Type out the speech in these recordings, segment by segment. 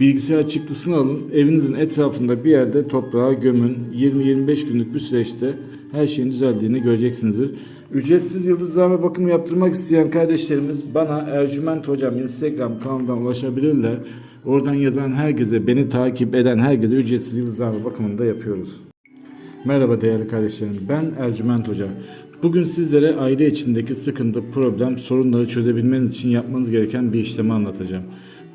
Bilgisayar çıktısını alın, evinizin etrafında bir yerde toprağa gömün. 20-25 günlük bir süreçte her şeyin düzeldiğini göreceksinizdir. Ücretsiz yıldızlama bakımı yaptırmak isteyen kardeşlerimiz bana Ercüment Hocam Instagram kanalından ulaşabilirler. Oradan yazan herkese, beni takip eden herkese ücretsiz yıldızlama bakımını da yapıyoruz. Merhaba değerli kardeşlerim. Ben Ercüment Hoca. Bugün sizlere aile içindeki sıkıntı, problem, sorunları çözebilmeniz için yapmanız gereken bir işlemi anlatacağım.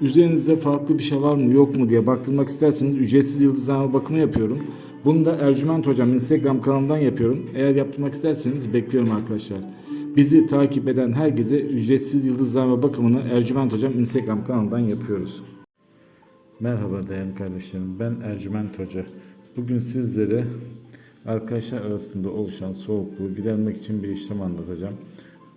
üzerinizde farklı bir şey var mı yok mu diye baktırmak isterseniz ücretsiz yıldızlama bakımı yapıyorum. Bunu da Ercüment Hocam Instagram kanalından yapıyorum. Eğer yaptırmak isterseniz bekliyorum arkadaşlar. Bizi takip eden herkese ücretsiz yıldızlama bakımını Ercüment Hocam Instagram kanalından yapıyoruz. Merhaba değerli kardeşlerim. Ben Ercüment Hoca. Bugün sizlere arkadaşlar arasında oluşan soğukluğu gidermek için bir işlem anlatacağım.